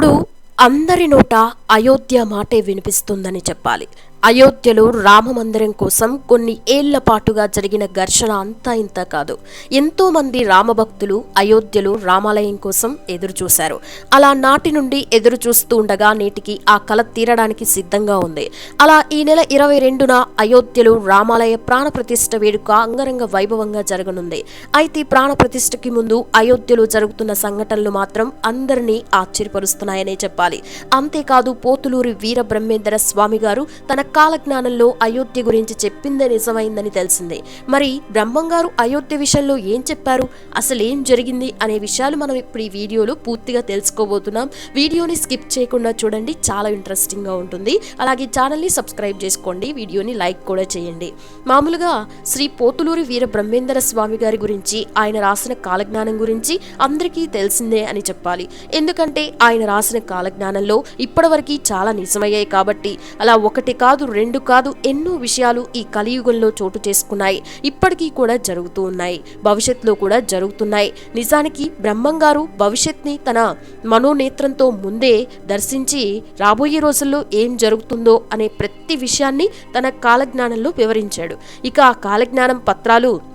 ఇప్పుడు అందరి నోట అయోధ్య మాటే వినిపిస్తుందని చెప్పాలి. అయోధ్యలో రామమందిరం కోసం కొన్ని ఏళ్ళ పాటుగా జరిగిన ఘర్షణ అంతా ఇంత కాదు. ఎంతో మంది రామభక్తులు అయోధ్యలో రామాలయం కోసం ఎదురుచూశారు అలా నాటి నుండి ఎదురు చూస్తూ ఉండగా నేటికి ఆ కల తీరడానికి సిద్ధంగా ఉంది. అలా ఈ నెల ఇరవై రెండున అయోధ్యలో రామాలయ ప్రాణప్రతిష్ఠ వేడుక అంగరంగ వైభవంగా జరగనుంది. అయితే ప్రాణప్రతిష్ఠకి ముందు అయోధ్యలో జరుగుతున్న సంఘటనలు మాత్రం అందరినీ ఆశ్చర్యపరుస్తున్నాయనే చెప్పాలి. అంతేకాదు పోతులూరి వీర బ్రహ్మేంద్ర స్వామి గారు తన కాలజ్ఞానంలో అయోధ్య గురించి చెప్పిందే నిజమైందని తెలిసిందే. మరి బ్రహ్మంగారు అయోధ్య విషయంలో ఏం చెప్పారు? అసలు ఏం జరిగింది అనే విషయాలు మనం ఇప్పుడు ఈ వీడియోలో పూర్తిగా తెలుసుకోబోతున్నాం. వీడియోని స్కిప్ చేయకుండా చూడండి చాలా ఇంట్రెస్టింగ్గా ఉంటుంది. అలాగే ఛానల్ని సబ్స్క్రైబ్ చేసుకోండి వీడియోని లైక్ కూడా చేయండి. మామూలుగా శ్రీ పోతులూరి వీర బ్రహ్మేంద్ర స్వామి గారి గురించి ఆయన రాసిన కాలజ్ఞానం గురించి అందరికీ తెలిసిందే అని చెప్పాలి. ఎందుకంటే ఆయన రాసిన కాలజ్ఞానంలో ఇప్పటివరకు చాలా నిజమయ్యాయి కాబట్టి అలా ఒకటి కాదు రెండు కాదు ఎన్నో విషయాలు ఈ కలియుగంలో చోటు చేసుకున్నాయి. ఇప్పటికీ కూడా జరుగుతూ ఉన్నాయి. భవిష్యత్తులో కూడా జరుగుతున్నాయి. నిజానికి బ్రహ్మంగారు భవిష్యత్ని తన మనోనేత్రంతో ముందే దర్శించి రాబోయే రోజుల్లో ఏం జరుగుతుందో అనే ప్రతి విషయాన్ని తన కాలజ్ఞానంలో వివరించాడు. ఇక ఆ కాలజ్ఞానం పత్రాలు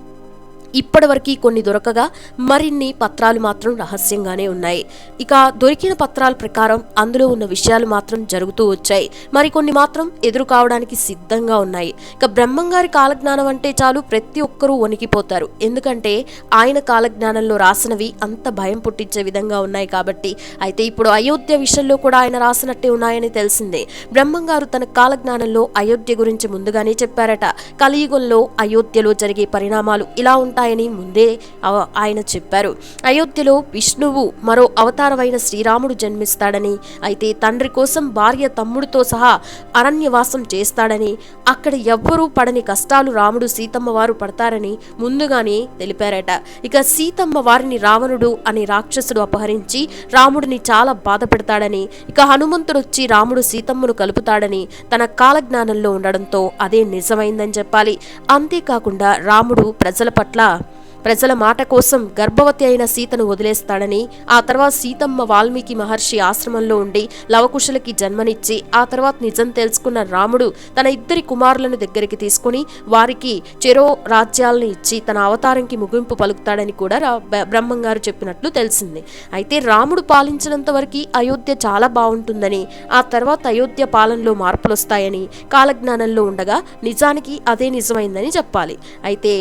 ఇప్పటివరకు కొన్ని దొరకగా మరిన్ని పత్రాలు మాత్రం రహస్యంగానే ఉన్నాయి. ఇక దొరికిన పత్రాల ప్రకారం అందులో ఉన్న విషయాలు మాత్రం జరుగుతూ వచ్చాయి. మరికొన్ని మాత్రం ఎదురు కావడానికి సిద్ధంగా ఉన్నాయి. ఇక బ్రహ్మంగారి కాలజ్ఞానం అంటే చాలు ప్రతి ఒక్కరూ వణికిపోతారు. ఎందుకంటే ఆయన కాలజ్ఞానంలో రాసినవి అంత భయం పుట్టించే విధంగా ఉన్నాయి కాబట్టి. అయితే ఇప్పుడు అయోధ్య విషయంలో కూడా ఆయన రాసినట్టే ఉన్నాయని తెలిసిందే. బ్రహ్మంగారు తన కాలజ్ఞానంలో అయోధ్య గురించి ముందుగానే చెప్పారట. కలియుగంలో అయోధ్యలో జరిగే పరిణామాలు ఇలా ఉంటాయి. ఉంటాయని ముందే ఆయన చెప్పారు. అయోధ్యలో విష్ణువు మరో అవతారమైన శ్రీరాముడు జన్మిస్తాడని అయితే తండ్రి కోసం భార్య తమ్ముడితో సహా అరణ్యవాసం చేస్తాడని అక్కడ ఎవ్వరూ పడని కష్టాలు రాముడు సీతమ్మ వారు పడతారని ముందుగానే తెలిపారట. ఇక సీతమ్మ వారిని రావణుడు అనే రాక్షసుడు అపహరించి రాముడిని చాలా బాధ పెడతాడని ఇక హనుమంతుడు వచ్చి రాముడు సీతమ్మను కలుపుతాడని తన కాలజ్ఞానంలో ఉండడంతో అదే నిజమైందని చెప్పాలి. అంతేకాకుండా రాముడు ప్రజల పట్ల ప్రజల మాట కోసం గర్భవతి అయిన సీతను వదిలేస్తాడని ఆ తర్వాత సీతమ్మ వాల్మీకి మహర్షి ఆశ్రమంలో ఉండి లవకుశలకి జన్మనిచ్చి ఆ తర్వాత నిజం తెలుసుకున్న రాముడు తన ఇద్దరి కుమారులను దగ్గరికి తీసుకుని వారికి చెరో రాజ్యాలను ఇచ్చి తన అవతారంకి ముగింపు పలుకుతాడని కూడా రా- బ- బ్రహ్మంగారు చెప్పినట్లు తెలిసింది. అయితే రాముడు పాలించినంత వరకు అయోధ్య చాలా బాగుంటుందని ఆ తర్వాత అయోధ్య పాలనలో మార్పులు వస్తాయని కాలజ్ఞానంలో ఉండగా నిజానికి అదే నిజమైందని చెప్పాలి. అయితే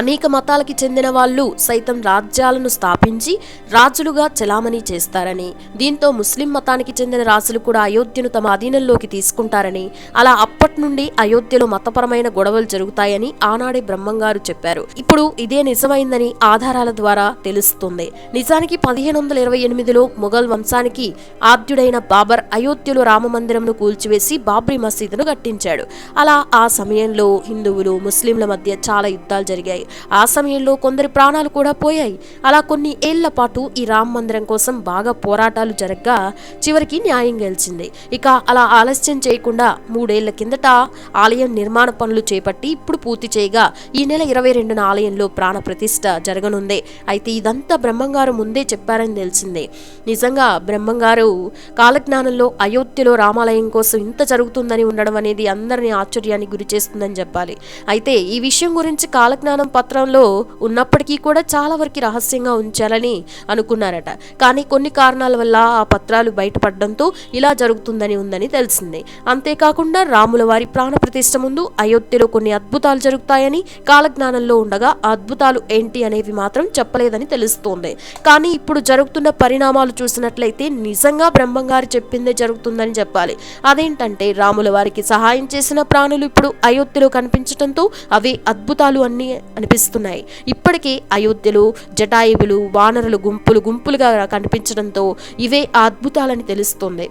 అనేక మతాలకి చెందిన వాళ్ళు సైతం రాజ్యాలను స్థాపించి రాజులుగా చెలామణి చేస్తారని దీంతో ముస్లిం మతానికి చెందిన రాజులు కూడా అయోధ్యను తమ అధీనంలోకి తీసుకుంటారని అలా అప్పటి నుండి అయోధ్యలో మతపరమైన గొడవలు జరుగుతాయని ఆనాడే బ్రహ్మంగారు చెప్పారు. ఇప్పుడు ఇదే నిజమైందని ఆధారాల ద్వారా తెలుస్తుంది. నిజానికి పదిహేను వందల ఇరవై ఎనిమిదిలో మొఘల్ వంశానికి ఆద్యుడైన బాబర్ అయోధ్యలో రామమందిరంను కూల్చివేసి బాబ్రీ మసీదును కట్టించాడు. అలా ఆ సమయంలో హిందువులు ముస్లింల మధ్య చాలా యుద్ధాలు జరిగాయి. ఆ సమయంలో కొందరి ప్రాణాలు కూడా పోయాయి. అలా కొన్ని ఏళ్ళ పాటు ఈ రామ మందిరం కోసం బాగా పోరాటాలు జరగ్గా చివరికి న్యాయం గెలిచింది. ఇక అలా ఆలస్యం చేయకుండా మూడేళ్ళ కిందట ఆలయం నిర్మాణ పనులు చేపట్టి ఇప్పుడు పూర్తి చేయగా ఈ నెల ఇరవై రెండున ఆలయంలో ప్రాణ ప్రతిష్ఠ జరగనుంది. అయితే ఇదంతా బ్రహ్మంగారు ముందే చెప్పారని తెలిసిందే. నిజంగా బ్రహ్మంగారు కాలజ్ఞానంలో అయోధ్యలో రామాలయం కోసం ఇంత జరుగుతుందని ఉండడం అనేది అందరినీ ఆశ్చర్యానికి గురి చేస్తుందని చెప్పాలి. అయితే ఈ విషయం గురించి కాలజ్ఞానం పత్రంలో ఉన్నప్పటికీ కూడా చాలా వరకు రహస్యంగా ఉంచాలని అనుకున్నారట. కానీ కొన్ని కారణాల వల్ల ఆ పత్రాలు బయటపడడంతో ఇలా జరుగుతుందని ఉందని తెలిసింది. అంతేకాకుండా రాముల వారి ప్రాణ ప్రతిష్ట ముందు అయోధ్యలో కొన్ని అద్భుతాలు జరుగుతాయని కాలజ్ఞానంలో ఉండగా ఆ అద్భుతాలు ఏంటి అనేవి మాత్రం చెప్పలేదని తెలుస్తోంది. కానీ ఇప్పుడు జరుగుతున్న పరిణామాలు చూసినట్లయితే నిజంగా బ్రహ్మంగారు చెప్పిందే జరుగుతుందని చెప్పాలి. అదేంటంటే రాముల వారికి సహాయం చేసిన ప్రాణులు ఇప్పుడు అయోధ్యలో కనిపించడంతో అవి అద్భుతాలు అన్నీ అనిపిస్తున్నాయి. ఇప్పటికీ అయోధ్యలు జటాయువులు వానరులు గుంపులు గుంపులుగా కనిపించడంతో ఇవే అద్భుతాలని తెలుస్తుంది.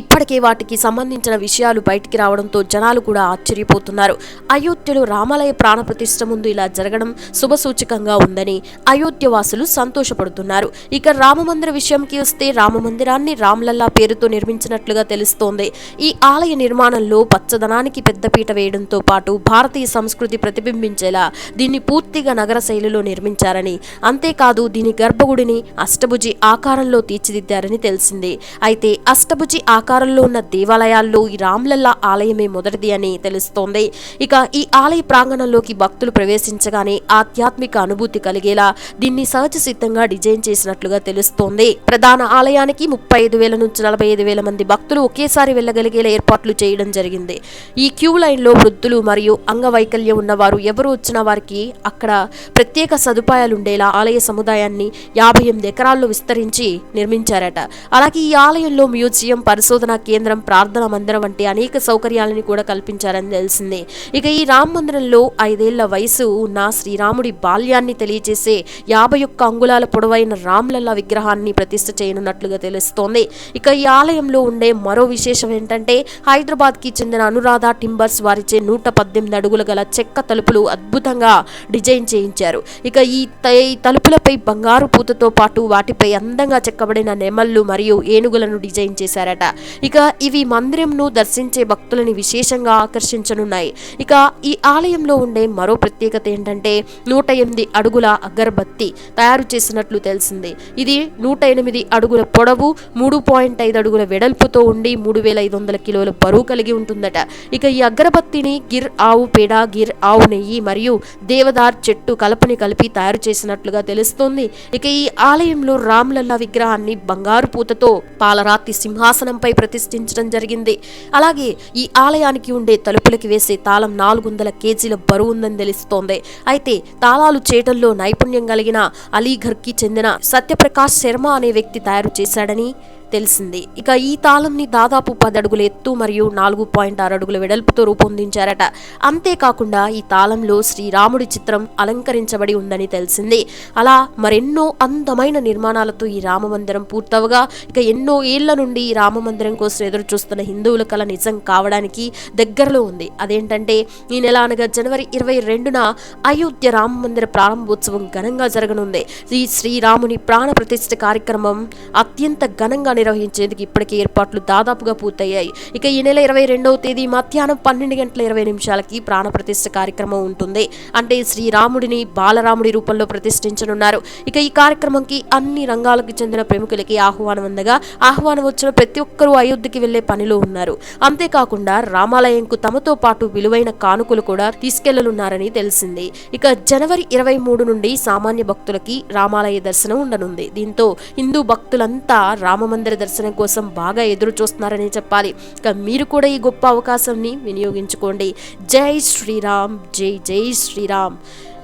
ఇప్పటికే వాటికి సంబంధించిన విషయాలు బయటికి రావడంతో జనాలు కూడా ఆశ్చర్యపోతున్నారు. అయోధ్యలో రామాలయ ప్రాణప్రతిష్ఠ ముందు ఇలా జరగడం శుభసూచకంగా ఉందని అయోధ్య వాసులు సంతోషపడుతున్నారు. ఇక రామమందిర విషయంకి వస్తే రామమందిరాన్ని రామ్లల్లా పేరుతో నిర్మించినట్లుగా తెలుస్తోంది. ఈ ఆలయ నిర్మాణంలో పచ్చదనానికి పెద్దపీట వేయడంతో పాటు భారతీయ సంస్కృతి ప్రతిబింబించేలా దీన్ని పూర్తిగా నగర శైలిలో నిర్మించారని అంతేకాదు దీని గర్భగుడిని అష్టభుజి ఆకారంలో తీర్చిదిద్దారని తెలిసింది. అయితే అష్టభుజి ఆకారంలో ఉన్న దేవాలయాల్లో ఈ రామ్లల్లా ఆలయమే మొదటిది అని తెలుస్తోంది. ఇక ఈ ఆలయ ప్రాంగణంలోకి భక్తులు ప్రవేశించగానే ఆధ్యాత్మిక అనుభూతి కలిగేలా దీన్ని సహజ సిద్ధంగా డిజైన్ చేసినట్లుగా తెలుస్తోంది. ప్రధాన ఆలయానికి ముప్పై ఐదు వేల నుంచి నలభై ఐదు వేల మంది భక్తులు ఒకేసారి వెళ్ళగలిగేలా ఏర్పాట్లు చేయడం జరిగింది. ఈ క్యూ లైన్లో వృద్ధులు మరియు అంగవైకల్యం ఉన్నవారు ఎవరు వచ్చినా వారికి అక్కడ ప్రత్యేక సదుపాయాలు ఉండేలా ఆలయ సముదాయాన్ని యాభై ఎనిమిది ఎకరాల్లో విస్తరించి నిర్మించారట. అలాగే ఈ ఆలయంలో మ్యూజియం పరిశోధన కేంద్రం ప్రార్థనా మందిరం వంటి అనేక సౌకర్యాలను కూడా కల్పించారని తెలిసింది. ఇక ఈ రామ మందిరంలో ఐదేళ్ళ వయసు ఉన్న శ్రీరాముడి బాల్యాన్ని తెలియజేసే యాభై ఒక్క అంగుళాల పొడవైన రామ్లల్ల విగ్రహాన్ని ప్రతిష్ఠ చేయనున్నట్లుగా తెలుస్తోంది. ఇక ఈ ఆలయంలో ఉండే మరో విశేషం ఏంటంటే హైదరాబాద్కి చెందిన అనురాధ టింబర్స్ వారిచే నూట పద్దెనిమిది అడుగుల గల చెక్క తలుపులు అద్భుతంగా డిజైన్ చేయించారు. ఇక ఈ తలుపులపై బంగారు పూతతో పాటు వాటిపై అందంగా చెక్కబడిన నెమళ్ళు మరియు ఏనుగులను డిజైన్ చేశారట. ఇక ఇవి మందిరంను దర్శించే భక్తులని విశేషంగా ఆకర్షించనున్నాయి. ఇక ఈ ఆలయంలో ఉండే మరో ప్రత్యేకత ఏంటంటే నూట ఎనిమిది అడుగుల అగరబత్తి తయారు చేసినట్లు తెలిసింది. ఇది నూట ఎనిమిది అడుగుల పొడవు మూడు పాయింట్ ఐదు అడుగుల వెడల్పుతో ఉండి మూడు వేల ఐదు వందల కిలోల బరువు కలిగి ఉంటుందట. ఇక ఈ అగరబత్తిని గిర్ ఆవు పేడ గిర్ ఆవు నెయ్యి మరియు దేవదార్ చెట్టు కలపని కలిపి తయారు చేసినట్లుగా తెలుస్తోంది. ఇక ఈ ఆలయంలో రామ్లల్లా విగ్రహాన్ని బంగారు పూతతో పాలరాతి సింహాసనం సింహాసనంపై ప్రతిష్ఠించడం జరిగింది. అలాగే ఈ ఆలయానికి ఉండే తలుపులకి వేసే తాళం నాలుగు వందల కేజీల బరువు ఉందని తెలుస్తోంది. అయితే తాళాలు చేయడంలో నైపుణ్యం కలిగిన అలీఘర్కి చెందిన సత్యప్రకాష్ శర్మ అనే వ్యక్తి తయారు చేశాడని తెలిసింది. ఇక ఈ తాళంని దాదాపు పది ఎత్తు మరియు నాలుగు పాయింట్ ఆరు అడుగుల వెడల్పుతో రూపొందించారట. అంతేకాకుండా ఈ తాళంలో శ్రీరాముడి చిత్రం అలంకరించబడి ఉందని తెలిసింది. అలా మరెన్నో అందమైన నిర్మాణాలతో ఈ రామమందిరం పూర్తవగా ఇక ఎన్నో ఏళ్ళ నుండి ఈ రామమందిరం కోసం ఎదురు చూస్తున్న హిందువుల కల నిజం కావడానికి దగ్గరలో ఉంది. అదేంటంటే ఈ నెల అనగా జనవరి ఇరవై రెండున అయోధ్య రామ మందిర ప్రారంభోత్సవం ఘనంగా జరగనుంది. ఈ శ్రీరాముని ప్రాణ ప్రతిష్ఠ కార్యక్రమం అత్యంత ఘనంగా నిర్వహించేందుకు ఇప్పటికే ఏర్పాట్లు దాదాపుగా పూర్తయ్యాయి. ఇక ఈ నెల ఇరవై రెండవ తేదీ మధ్యాహ్నం పన్నెండు గంటల ఇరవై నిమిషాలకి ప్రాణప్రతిష్ఠ కార్యక్రమం ఉంటుంది. అంటే శ్రీరాముడిని బాలరాముడి రూపంలో ప్రతిష్ఠించనున్నారు. ఇక ఈ కార్యక్రమంకి అన్ని రంగాలకు చెందిన ప్రముఖులకి ఆహ్వానం అందగా ఆహ్వానం వచ్చిన ప్రతి ఒక్కరూ అయోధ్యకి వెళ్ళే పనిలో ఉన్నారు. అంతేకాకుండా రామాలయంకు తమతో పాటు విలువైన కానుకలు కూడా తీసుకెళ్ళనున్నారని తెలిసింది. ఇక జనవరి ఇరవై మూడు నుండి సామాన్య భక్తులకి రామాలయ దర్శనం ఉండనుంది. దీంతో హిందూ భక్తులంతా రామమందిర దర్శనం కోసం బాగా ఎదురు చూస్తున్నారని చెప్పాలి. ఇక మీరు కూడా ఈ గొప్ప అవకాశాన్ని వినియోగించుకోండి. జై శ్రీరామ్ జై జై శ్రీరామ్.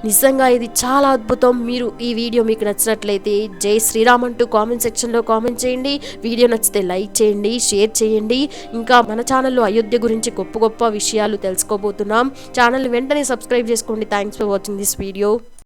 నిజంగా ఇది చాలా అద్భుతం. మీరు ఈ వీడియో మీకు నచ్చినట్లయితే జై శ్రీరామ్ అంటూ కామెంట్ సెక్షన్లో కామెంట్ చేయండి. వీడియో నచ్చితే లైక్ చేయండి షేర్ చేయండి. ఇంకా మన ఛానల్లో అయోధ్య గురించి గొప్ప గొప్ప విషయాలు తెలుసుకోబోతున్నాం. ఛానల్ వెంటనే సబ్స్క్రైబ్ చేసుకోండి. Thanks for watching this video